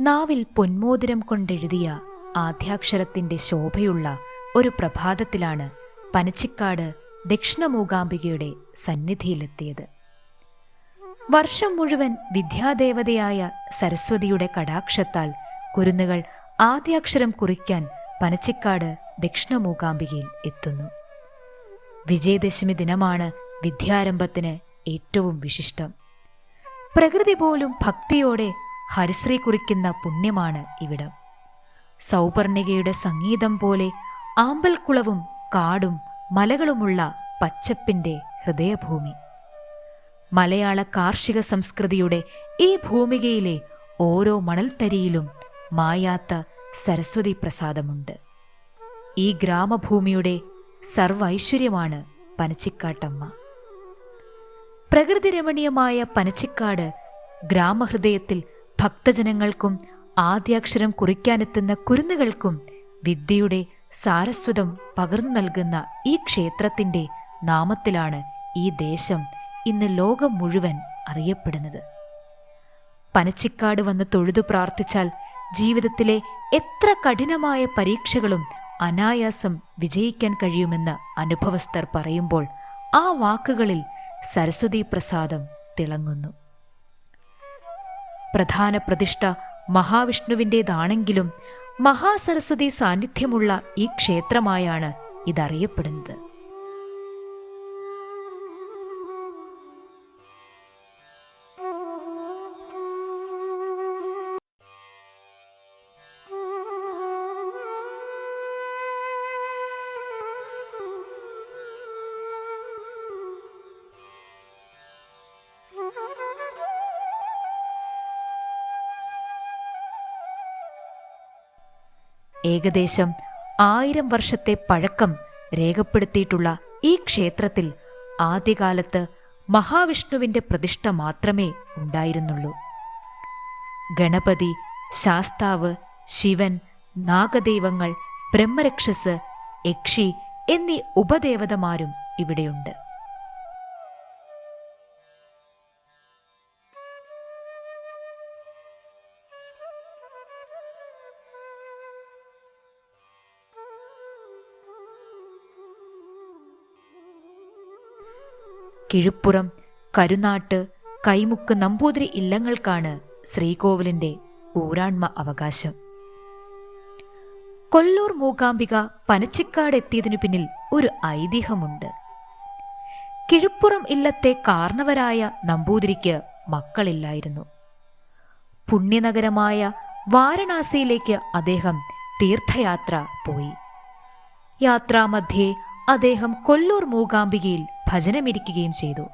നാവിൽ പൊന്മോതിരം കൊണ്ടെഴുതിയ ആദ്യാക്ഷരത്തിന്റെ ശോഭയുള്ള ഒരു പ്രഭാതത്തിലാണ് പനച്ചിക്കാട് ദക്ഷിണമൂകാംബികയുടെ സന്നിധിയിലെത്തിയത്. വർഷം മുഴുവൻ വിദ്യാദേവതയായ സരസ്വതിയുടെ കടാക്ഷത്താൽ കുരുന്നുകൾ ആദ്യാക്ഷരം കുറിക്കാൻ പനച്ചിക്കാട് ദക്ഷിണമൂകാംബികയിൽ എത്തുന്നു. വിജയദശമി ദിനമാണ് വിദ്യാരംഭത്തിന് ഏറ്റവും വിശിഷ്ടം. പ്രകൃതി പോലും ഭക്തിയോടെ ഹരിശ്രീ കുറിക്കുന്ന പുണ്യമാണ് ഇവിടം. സൗപർണികയുടെ സംഗീതം പോലെ ആമ്പൽക്കുളവും കാടും മലകളുമുള്ള പച്ചപ്പിന്റെ ഹൃദയഭൂമി. മലയാള കാർഷിക സംസ്കൃതിയുടെ ഈ ഭൂമികയിലെ ഓരോ മണൽത്തരിയിലും മായാത്ത സരസ്വതി പ്രസാദമുണ്ട്. ഈ ഗ്രാമഭൂമിയുടെ സർവൈശ്വര്യമാണ് പനച്ചിക്കാട്ടമ്മ. പ്രകൃതിരമണീയമായ പനച്ചിക്കാട് ഗ്രാമഹൃദയത്തിൽ ഭക്തജനങ്ങൾക്കും ആദ്യാക്ഷരം കുറിക്കാനെത്തുന്ന കുരുന്നുകൾക്കും വിദ്യയുടെ സാരസ്വതം പകർന്നു നൽകുന്ന ഈ ക്ഷേത്രത്തിന്റെ നാമത്തിലാണ് ഈ ദേശം ഇന്ന് ലോകം മുഴുവൻ അറിയപ്പെടുന്നത്. പനച്ചിക്കാട് വന്ന് തൊഴുതു പ്രാർത്ഥിച്ചാൽ ജീവിതത്തിലെ എത്ര കഠിനമായ പരീക്ഷകളും അനായാസം വിജയിക്കാൻ കഴിയുമെന്ന് അനുഭവസ്ഥർ പറയുമ്പോൾ ആ വാക്കുകളിൽ സരസ്വതി പ്രസാദം തിളങ്ങുന്നു. പ്രധാന പ്രതിഷ്ഠ മഹാവിഷ്ണുവിന്റെതാണെങ്കിലും മഹാസരസ്വതി സാന്നിധ്യമുള്ള ഈ ക്ഷേത്രമായാണ് ഇതറിയപ്പെടുന്നത്. ഏകദേശം ആയിരം വർഷത്തെ പഴക്കം രേഖപ്പെടുത്തിയിട്ടുള്ള ഈ ക്ഷേത്രത്തിൽ ആദ്യകാലത്ത് മഹാവിഷ്ണുവിന്റെ പ്രതിഷ്ഠ മാത്രമേ ഉണ്ടായിരുന്നുള്ളൂ. ഗണപതി ശാസ്താവ് ശിവൻ നാഗദൈവങ്ങൾ ബ്രഹ്മരക്ഷസ് യക്ഷി എന്നീ ഉപദേവതമാരും ഇവിടെയുണ്ട്. കിഴുപ്പുറം കരുനാട്ട് കൈമുക്ക് നമ്പൂതിരി ഇല്ലങ്ങൾക്കാണ് ശ്രീകോവിലിന്റെ ഊരാൺമ അവകാശം. കൊല്ലൂർ മൂകാംബിക പനച്ചിക്കാട് എത്തിയതിനു പിന്നിൽ ഒരു ഐതിഹ്യമുണ്ട്. കിഴുപ്പുറം ഇല്ലത്തെ കാർണവരായ നമ്പൂതിരിക്ക് മക്കളില്ലായിരുന്നു. പുണ്യനഗരമായ വാരണാസിയിലേക്ക് അദ്ദേഹം തീർത്ഥയാത്ര പോയി. യാത്രാമധ്യേ അദ്ദേഹം കൊല്ലൂർ മൂകാംബികയിൽ ഭജനമിരിക്കുകയും ചെയ്തു.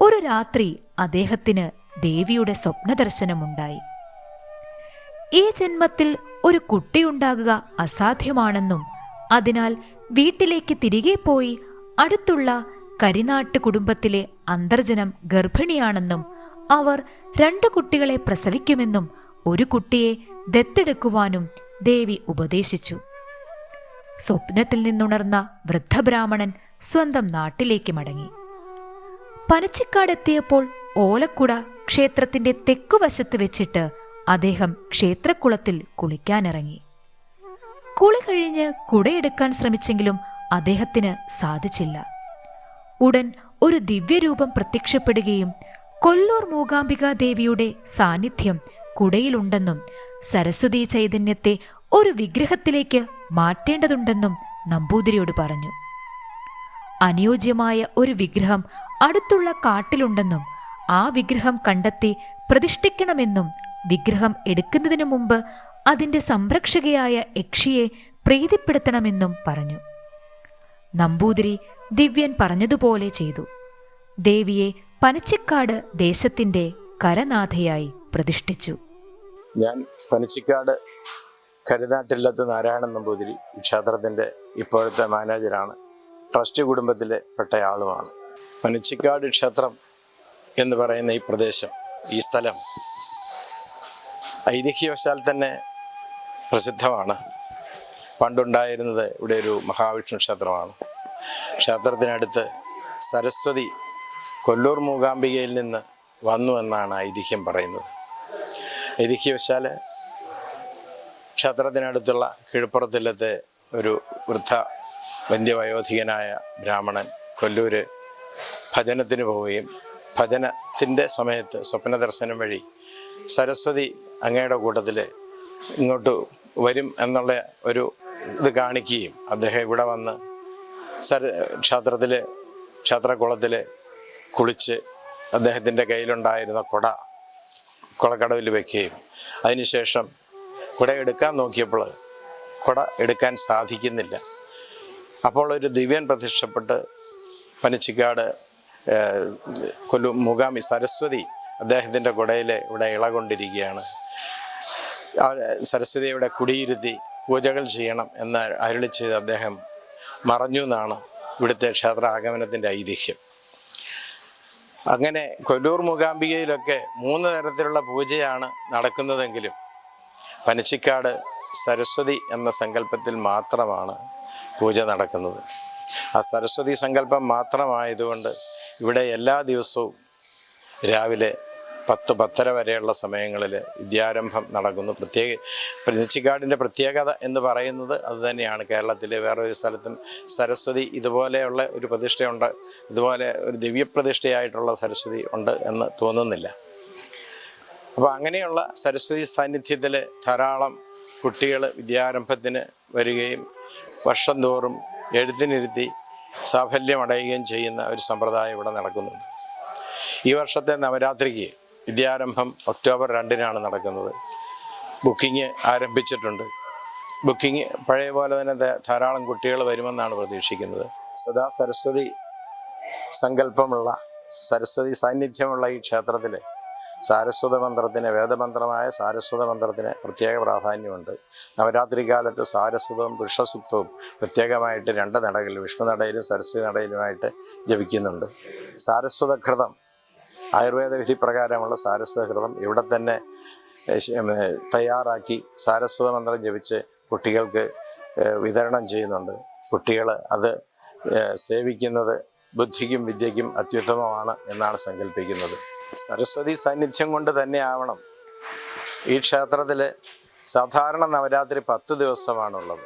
ഒരു രാത്രി അദ്ദേഹത്തിന് ദേവിയുടെ സ്വപ്നദർശനമുണ്ടായി. ഈ ജന്മത്തിൽ ഒരു കുട്ടിയുണ്ടാകുക അസാധ്യമാണെന്നും അതിനാൽ വീട്ടിലേക്ക് തിരികെ പോയി അടുത്തുള്ള കരിനാട്ട് കുടുംബത്തിലെ അന്തർജനം ഗർഭിണിയാണെന്നും അവർ രണ്ട് കുട്ടികളെ പ്രസവിക്കുമെന്നും ഒരു കുട്ടിയെ ദത്തെടുക്കുവാനും ദേവി ഉപദേശിച്ചു. സ്വപ്നത്തിൽ നിന്നുണർന്ന വൃദ്ധബ്രാഹ്മണൻ സ്വന്തം നാട്ടിലേക്ക് മടങ്ങി. പനച്ചിക്കാടെത്തിയപ്പോൾ ഓലക്കുട ക്ഷേത്രത്തിന്റെ തെക്കുവശത്ത് വെച്ചിട്ട് അദ്ദേഹം ക്ഷേത്രക്കുളത്തിൽ കുളിക്കാനിറങ്ങി. കുളി കഴിഞ്ഞ് കുടയെടുക്കാൻ ശ്രമിച്ചെങ്കിലും അദ്ദേഹത്തിന് സാധിച്ചില്ല. ഉടൻ ഒരു ദിവ്യരൂപം പ്രത്യക്ഷപ്പെടുകയും കൊല്ലൂർ മൂകാംബിക ദേവിയുടെ സാന്നിധ്യം കുടയിലുണ്ടെന്നും സരസ്വതി ചൈതന്യത്തെ ഒരു വിഗ്രഹത്തിലേക്ക് മാറ്റേണ്ടതുണ്ടെന്നും നമ്പൂതിരിയോട് പറഞ്ഞു. അനുയോജ്യമായ ഒരു വിഗ്രഹം അടുത്തുള്ള കാട്ടിലുണ്ടെന്നും ആ വിഗ്രഹം കണ്ടെത്തി പ്രതിഷ്ഠിക്കണമെന്നും വിഗ്രഹം എടുക്കുന്നതിനു മുമ്പ് അതിന്റെ സംരക്ഷകയായ യക്ഷിയെ പ്രീതിപ്പെടുത്തണമെന്നും പറഞ്ഞു. നമ്പൂതിരി ദിവ്യൻ പറഞ്ഞതുപോലെ ചെയ്തു. ദേവിയെ പനച്ചിക്കാട് ദേശത്തിന്റെ കരനാഥയായി പ്രതിഷ്ഠിച്ചു. ഞാൻ പനച്ചിക്കാട് കരുനാട്ടില്ലത്ത് നാരായണൻ നമ്പൂതിരി ക്ഷേത്രത്തിന്റെ ഇപ്പോഴത്തെ മാനേജരാണ്. ട്രസ്റ്റ് കുടുംബത്തിലെ പെട്ടയാളുമാണ്. മനച്ചിക്കാട് ക്ഷേത്രം എന്ന് പറയുന്ന ഈ പ്രദേശം ഈ സ്ഥലം ഐതിഹ്യവശാൽ തന്നെ പ്രസിദ്ധമാണ്. പണ്ടുണ്ടായിരുന്നത് ഇവിടെ ഒരു മഹാവിഷ്ണു ക്ഷേത്രമാണ്. ക്ഷേത്രത്തിനടുത്ത് സരസ്വതി കൊല്ലൂർ മൂകാംബികയിൽ നിന്ന് വന്നു എന്നാണ് ഐതിഹ്യം പറയുന്നത്. ഐതിഹ്യവശാൽ ക്ഷേത്രത്തിനടുത്തുള്ള കീഴ്പ്പുറത്തില്ലത്തെ ഒരു വൃദ്ധ വന്ധ്യവയോധികനായ ബ്രാഹ്മണൻ കൊല്ലൂര് ഭജനത്തിന് പോവുകയും ഭജനത്തിന്റെ സമയത്ത് സ്വപ്ന ദർശനം വഴി സരസ്വതി അങ്ങയുടെ കൂട്ടത്തിൽ ഇങ്ങോട്ട് വരും എന്നുള്ള ഒരു ഇത് കാണിക്കുകയും അദ്ദേഹം ഇവിടെ വന്ന് സര ക്ഷേത്രത്തിൽ ക്ഷേത്രക്കുളത്തിൽ കുളിച്ച് അദ്ദേഹത്തിന്റെ കയ്യിലുണ്ടായിരുന്ന കുട കുളക്കടവിൽ വയ്ക്കുകയും അതിനുശേഷം കുട എടുക്കാൻ നോക്കിയപ്പോൾ കുട എടുക്കാൻ സാധിക്കുന്നില്ല. അപ്പോൾ ഒരു ദിവ്യൻ പ്രത്യക്ഷപ്പെട്ട് പനച്ചിക്കാട് കൊലു കൊല്ലു മുഖാമി സരസ്വതി അദ്ദേഹത്തിന്റെ കുടയിൽ ഇവിടെ ഇളകൊണ്ടിരിക്കുകയാണ്. സരസ്വതി ഇവിടെ കുടിയിരുത്തി പൂജകൾ ചെയ്യണം എന്ന് അരുളി ചെയ്ത് അദ്ദേഹം മറഞ്ഞു എന്നാണ് ഇവിടുത്തെ ക്ഷേത്ര ആഗമനത്തിന്റെ ഐതിഹ്യം. അങ്ങനെ കൊല്ലൂർ മൂകാംബികയിലൊക്കെ മൂന്ന് തരത്തിലുള്ള പൂജയാണ് നടക്കുന്നതെങ്കിലും പനച്ചിക്കാട് സരസ്വതി എന്ന സങ്കല്പത്തിൽ മാത്രമാണ് പൂജ നടക്കുന്നത്. ആ സരസ്വതി സങ്കല്പം മാത്രമായതുകൊണ്ട് ഇവിടെ എല്ലാ ദിവസവും രാവിലെ പത്ത് പത്തര വരെയുള്ള സമയങ്ങളിൽ വിദ്യാരംഭം നടക്കുന്നു. പ്രത്യേക പനച്ചിക്കാടിന്റെ പ്രത്യേകത എന്ന് പറയുന്നത് അതുതന്നെയാണ് കേരളത്തിലെ വേറൊരു സ്ഥലത്തും സരസ്വതി ഇതുപോലെയുള്ള ഒരു പ്രതിഷ്ഠയുണ്ട്. ഇതുപോലെ ഒരു ദിവ്യപ്രതിഷ്ഠയായിട്ടുള്ള സരസ്വതി ഉണ്ട് എന്ന് തോന്നുന്നില്ല. അപ്പോൾ അങ്ങനെയുള്ള സരസ്വതി സാന്നിധ്യത്തിൽ ധാരാളം കുട്ടികൾ വിദ്യാരംഭത്തിന് വരികയും വർഷം തോറും എഴുത്തിനിരുത്തി സാഫല്യമടയുകയും ചെയ്യുന്ന ഒരു സമ്പ്രദായം ഇവിടെ നടക്കുന്നുണ്ട്. ഈ വർഷത്തെ നവരാത്രിക്ക് വിദ്യാരംഭം ഒക്ടോബർ രണ്ടിനാണ് നടക്കുന്നത്. ബുക്കിംഗ് ആരംഭിച്ചിട്ടുണ്ട്. ബുക്കിംഗ് പഴയ പോലെ തന്നെ ധാരാളം കുട്ടികൾ വരുമെന്നാണ് പ്രതീക്ഷിക്കുന്നത്. സദാ സരസ്വതി സങ്കല്പമുള്ള സരസ്വതി സാന്നിധ്യമുള്ള ഈ ക്ഷേത്രത്തിൽ സാരസ്വത മന്ത്രത്തിന് വേദമന്ത്രമായ സാരസ്വത മന്ത്രത്തിന് പ്രത്യേക പ്രാധാന്യമുണ്ട്. നവരാത്രി കാലത്ത് സാരസ്വതവും പുരുഷസുക്തവും പ്രത്യേകമായിട്ട് രണ്ട് നടകളിൽ വിഷ്ണു നടയിലും സരസ്വതി നടയിലുമായിട്ട് ജപിക്കുന്നുണ്ട്. സാരസ്വതഘൃതം ആയുർവേദ വിധി പ്രകാരമുള്ള സാരസ്വതഘൃതം ഇവിടെ തന്നെ തയ്യാറാക്കി സാരസ്വത മന്ത്രം ജപിച്ച് കുട്ടികൾക്ക് വിതരണം ചെയ്യുന്നുണ്ട്. കുട്ടികൾ അത് സേവിക്കുന്നത് ബുദ്ധിക്കും വിദ്യയ്ക്കും അത്യുത്തമമാണ് എന്നാണ് സങ്കല്പിക്കുന്നത് സരസ്വതി സാന്നിധ്യം കൊണ്ട് തന്നെ ആവണം. ഈ ക്ഷേത്രത്തിൽ സാധാരണ നവരാത്രി പത്ത് ദിവസമാണുള്ളത്.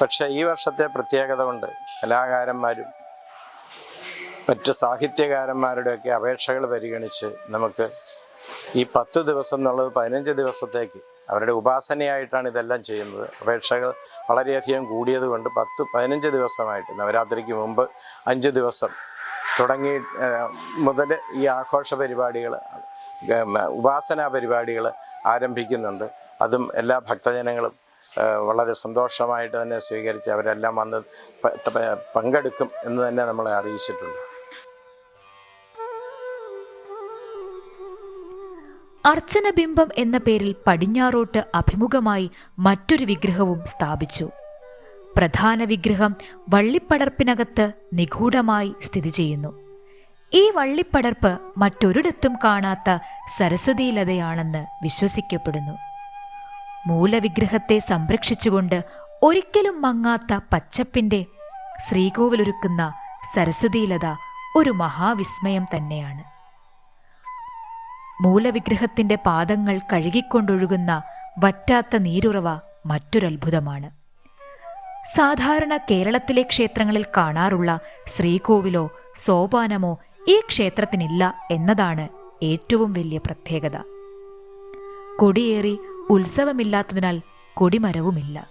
പക്ഷെ ഈ വർഷത്തെ പ്രത്യേകത കൊണ്ട് കലാകാരന്മാരും മറ്റ് സാഹിത്യകാരന്മാരുടെയൊക്കെ അപേക്ഷകൾ പരിഗണിച്ച് നമുക്ക് ഈ പത്ത് ദിവസം എന്നുള്ളത് പതിനഞ്ച് ദിവസത്തേക്ക് അവരുടെ ഉപാസനയായിട്ടാണ് ഇതെല്ലാം ചെയ്യുന്നത്. അപേക്ഷകൾ വളരെയധികം കൂടിയത് കൊണ്ട് പത്ത് പതിനഞ്ച് ദിവസമായിട്ട് നവരാത്രിക്ക് മുമ്പ് അഞ്ച് ദിവസം തുടങ്ങി മുതൽ ഈ ആഘോഷ പരിപാടികൾ ഉപാസനാ പരിപാടികൾ ആരംഭിക്കുന്നുണ്ട്. അതും എല്ലാ ഭക്തജനങ്ങളും വളരെ സന്തോഷമായിട്ട് തന്നെ സ്വീകരിച്ച് അവരെല്ലാം വന്ന് പങ്കെടുക്കും എന്ന് തന്നെ നമ്മളെ അറിയിച്ചിട്ടുണ്ട്. അർച്ചന ബിംബം എന്ന പേരിൽ പടിഞ്ഞാറോട്ട് അഭിമുഖമായി മറ്റൊരു വിഗ്രഹവും സ്ഥാപിച്ചു. പ്രധാന വിഗ്രഹം വള്ളിപ്പടർപ്പിനകത്ത് നിഗൂഢമായി സ്ഥിതി ചെയ്യുന്നു. ഈ വള്ളിപ്പടർപ്പ് മറ്റൊരിടത്തും കാണാത്ത സരസ്വതീലതയാണെന്ന് വിശ്വസിക്കപ്പെടുന്നു. മൂലവിഗ്രഹത്തെ സംരക്ഷിച്ചുകൊണ്ട് ഒരിക്കലും മങ്ങാത്ത പച്ചപ്പിന്റെ ശ്രീകോവിലൊരുക്കുന്ന സരസ്വതീലത ഒരു മഹാവിസ്മയം തന്നെയാണ്. മൂലവിഗ്രഹത്തിന്റെ പാദങ്ങൾ കഴുകിക്കൊണ്ടൊഴുകുന്ന വറ്റാത്ത നീരുറവ മറ്റൊരത്ഭുതമാണ്. സാധാരണ കേരളത്തിലെ ക്ഷേത്രങ്ങളിൽ കാണാറുള്ള ശ്രീകോവിലോ സോപാനമോ ഈ ക്ഷേത്രത്തിനില്ല എന്നതാണ് ഏറ്റവും വലിയ പ്രത്യേകത. കൊടിയേറി ഉത്സവമില്ലാത്തതിനാൽ കൊടിമരവുമില്ല.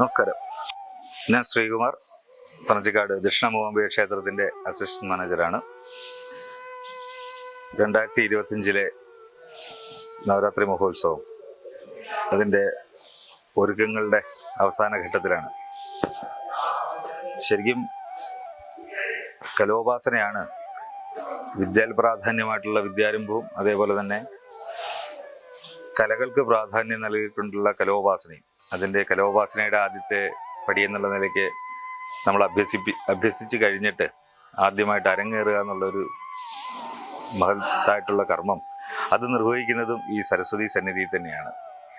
നമസ്കാരം. ഞാൻ ശ്രീകുമാർ. പനച്ചിക്കാട് ദക്ഷിണ ക്ഷേത്രത്തിന്റെ അസിസ്റ്റന്റ് മാനേജറാണ്. രണ്ടായിരത്തി ഇരുപത്തിയഞ്ചിലെ നവരാത്രി മഹോത്സവം അതിന്റെ ഒരുക്കങ്ങളുടെ അവസാന ഘട്ടത്തിലാണ്. ശരിക്കും കലോപാസനയാണ് വിദ്യാൽ പ്രാധാന്യമായിട്ടുള്ള വിദ്യാരംഭവും അതേപോലെ തന്നെ കലകൾക്ക് പ്രാധാന്യം നൽകിയിട്ടുള്ള കലോപാസനയും. അതിന്റെ കലോപാസനയുടെ ആദ്യത്തെ പടി എന്നുള്ള നിലയ്ക്ക് നമ്മൾ അഭ്യസിപ്പി അഭ്യസിച്ച് കഴിഞ്ഞിട്ട് ആദ്യമായിട്ട് അരങ്ങേറുക എന്നുള്ളൊരു മഹത്തായിട്ടുള്ള കർമ്മം. അത് നിർവഹിക്കുന്നതും ഈ സരസ്വതി സന്നിധിയിൽ തന്നെയാണ്.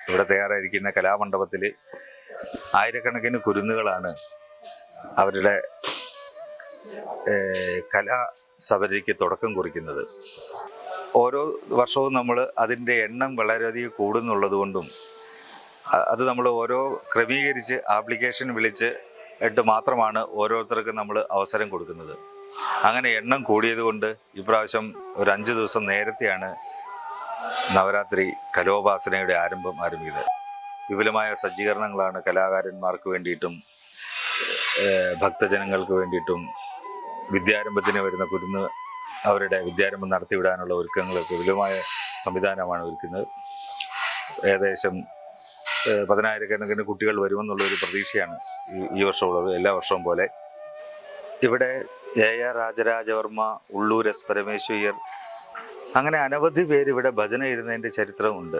ഇവിടെ തയ്യാറായിരിക്കുന്ന കലാമണ്ഡപത്തിൽ ആയിരക്കണക്കിന് കുരുന്നുകളാണ് അവരുടെ കലാ കലാസബരിക്ക് തുടക്കം കുറിക്കുന്നത്. ഓരോ വർഷവും നമ്മൾ അതിന്റെ എണ്ണം വളരെയധികം കൂടുന്നുള്ളത് കൊണ്ടും അത് നമ്മൾ ഓരോ ക്രമീകരിച്ച് ആപ്ലിക്കേഷൻ വിളിച്ച് ഇട്ട് മാത്രമാണ് ഓരോരുത്തർക്കും നമ്മൾ അവസരം കൊടുക്കുന്നത്. അങ്ങനെ എണ്ണം കൂടിയത് കൊണ്ട് ഇപ്രാവശ്യം ഒരു അഞ്ച് ദിവസം നേരത്തെയാണ് നവരാത്രി കലോപാസനയുടെ ആരംഭം ആരംഭിക്കുന്നത് വിപുലമായ സജ്ജീകരണങ്ങളാണ് കലാകാരന്മാർക്ക് വേണ്ടിയിട്ടും ഭക്തജനങ്ങൾക്ക് വേണ്ടിയിട്ടും വിദ്യാരംഭത്തിന് വരുന്ന കുരുന്ന് അവരുടെ വിദ്യാരംഭം നടത്തിവിടാനുള്ള ഒരുക്കങ്ങളൊക്കെ വിപുലമായ സംവിധാനമാണ് ഒരുക്കുന്നത്. ഏകദേശം പതിനായിരക്കണക്കിന് കുട്ടികൾ വരുമെന്നുള്ള ഒരു പ്രതീക്ഷയാണ് ഈ വർഷമുള്ളത് എല്ലാ വർഷവും പോലെ. ഇവിടെ A R Rajaraja Varma Ulloor S Parameswara Iyer. അങ്ങനെ അനവധി പേര് ഇവിടെ ഭജന ഇരുന്നതിന്റെ ചരിത്രമുണ്ട്.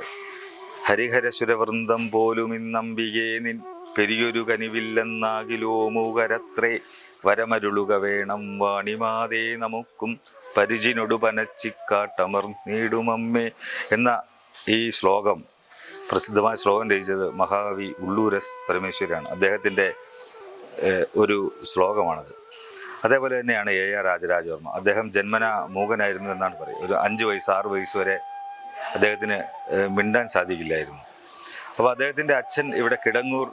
ഹരിഹരശുരവൃന്ദം പോലും ഇന്നമ്പികേ നിൻ പെരിയൊരു കനിവില്ലെന്നാകിലോ മൂകരത്രേ. വരമരുളുക വേണം വാണിമാതേ നമുക്കും പരിചിനൊടു പനച്ചിക്കാട്ടമർ നീടുമമ്മേ എന്ന ഈ ശ്ലോകം പ്രസിദ്ധമായ ശ്ലോകം രചിച്ചത് മഹാകവി ഉള്ളൂരസ് പരമേശ്വരാണ് അദ്ദേഹത്തിന്റെ ഒരു ശ്ലോകമാണത്. അതേപോലെ തന്നെയാണ് എ ആർ രാജരാജവർമ്മ. അദ്ദേഹം ജന്മന മൂകനായിരുന്നു എന്നാണ് പറയുന്നത് ഒരു അഞ്ച് വയസ്സ് ആറ് വയസ്സ് വരെ അദ്ദേഹത്തിന് മിണ്ടാൻ സാധിക്കില്ലായിരുന്നു. അപ്പോൾ അദ്ദേഹത്തിന്റെ അച്ഛൻ ഇവിടെ കിടങ്ങൂർ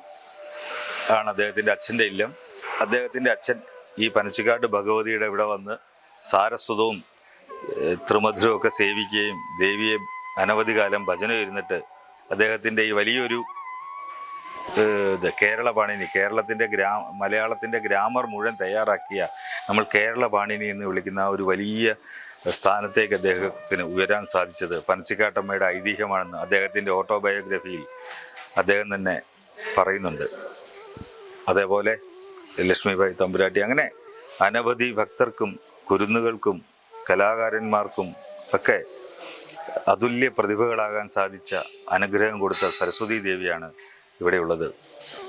ആണ് അദ്ദേഹത്തിന്റെ അച്ഛന്റെ ഇല്ലം. അദ്ദേഹത്തിന്റെ അച്ഛൻ ഈ പനച്ചിക്കാട് ഭഗവതിയുടെ ഇവിടെ വന്ന് സാരസ്വതവും ത്രിമധുരവും ഒക്കെ സേവിക്കുകയും ദേവിയെ അനവധി കാലം ഭജന ഇരുന്നിട്ട് അദ്ദേഹത്തിന്റെ ഈ വലിയൊരു ഇത് കേരള പാണിനി കേരളത്തിന്റെ ഗ്രാ മലയാളത്തിന്റെ ഗ്രാമർ മുഴുവൻ തയ്യാറാക്കിയ നമ്മൾ കേരള പാണിനി എന്ന് വിളിക്കുന്ന ഒരു വലിയ സ്ഥാനത്തേക്ക് അദ്ദേഹത്തിന് ഉയരാൻ സാധിച്ചത്. പനച്ചിക്കാട്ടമ്മയുടെ ഐതിഹ്യമാണെന്ന് അദ്ദേഹത്തിന്റെ ഓട്ടോബയോഗ്രഫിയിൽ അദ്ദേഹം തന്നെ പറയുന്നുണ്ട്. അതേപോലെ ലക്ഷ്മിഭായ് തമ്പുരാട്ടി അങ്ങനെ അനവധി ഭക്തർക്കും കുരുന്നുകൾക്കും കലാകാരന്മാർക്കും ഒക്കെ അതുല്യ പ്രതിഭകളാകാൻ സാധിച്ച അനുഗ്രഹം കൊടുത്ത സരസ്വതി ദേവിയാണ് ഇവിടെയുള്ളത്.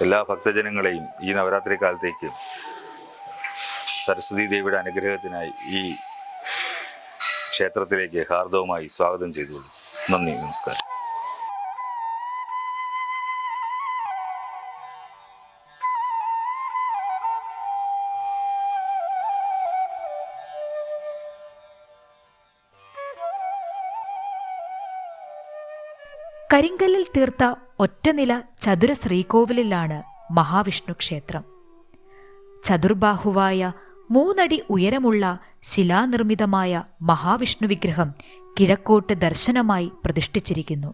എല്ലാ ഭക്തജനങ്ങളെയും ഈ നവരാത്രി കാലത്തേക്ക് സരസ്വതി ദേവിയുടെ അനുഗ്രഹത്തിനായി ഈ ക്ഷേത്രത്തിലേക്ക് ഹാർദവുമായി സ്വാഗതം ചെയ്തുകൊള്ളു നന്ദി നമസ്കാരം. കരിങ്കല്ലിൽ തീർത്ത ഒറ്റനില ചതുര ശ്രീകോവിലിലാണ് മഹാവിഷ്ണു ക്ഷേത്രം. ചതുർബാഹുവായ മൂന്നടി ഉയരമുള്ള ശിലാനിർമ്മിതമായ മഹാവിഷ്ണു വിഗ്രഹം കിഴക്കോട്ട് ദർശനമായി പ്രതിഷ്ഠിച്ചിരിക്കുന്നു.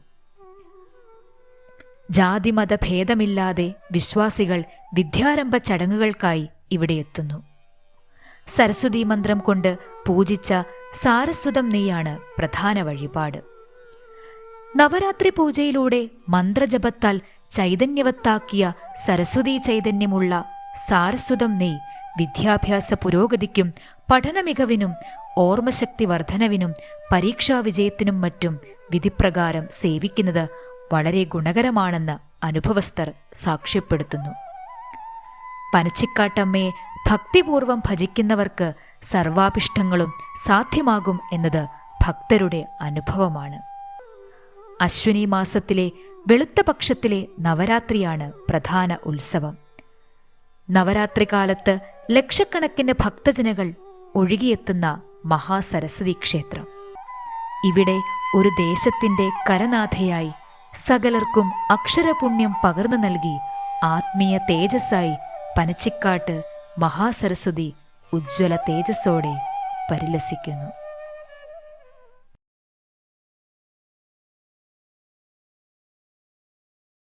ജാതിമത ഭേദമില്ലാതെ വിശ്വാസികൾ വിദ്യാരംഭ ചടങ്ങുകൾക്കായി ഇവിടെ എത്തുന്നു. സരസ്വതീ മന്ത്രം കൊണ്ട് പൂജിച്ച സാരസ്വതം നെയ്യാണ് പ്രധാന വഴിപാട്. നവരാത്രി പൂജയിലൂടെ മന്ത്രജപത്താൽ ചൈതന്യവത്താക്കിയ സരസ്വതീ ചൈതന്യമുള്ള സാരസ്വതം നെയ് വിദ്യാഭ്യാസ പുരോഗതിക്കും പഠനമികവിനും ഓർമ്മശക്തി വർധനവിനും പരീക്ഷാ വിജയത്തിനും മറ്റും വിധിപ്രകാരം സേവിക്കുന്നത് വളരെ ഗുണകരമാണെന്ന് അനുഭവസ്ഥർ സാക്ഷ്യപ്പെടുത്തുന്നു. പനച്ചിക്കാട്ടമ്മയെ ഭക്തിപൂർവം ഭജിക്കുന്നവർക്ക് സർവാഭിഷ്ടങ്ങളും സാധ്യമാകും എന്നത് ഭക്തരുടെ അനുഭവമാണ്. അശ്വിനി മാസത്തിലെ വെളുത്ത പക്ഷത്തിലെ നവരാത്രിയാണ് പ്രധാന ഉത്സവം. നവരാത്രി കാലത്ത് ലക്ഷക്കണക്കിന് ഭക്തജനകൾ ഒഴുകിയെത്തുന്ന മഹാസരസ്വതി ക്ഷേത്രം. ഇവിടെ ഒരു ദേശത്തിന്റെ കരനാഥയായി സകലർക്കും അക്ഷരപുണ്യം പകർന്നു നൽകി ആത്മീയ തേജസ്സായി പനച്ചിക്കാട്ട് മഹാസരസ്വതി ഉജ്ജ്വല തേജസ്സോടെ പരിലസിക്കുന്നു.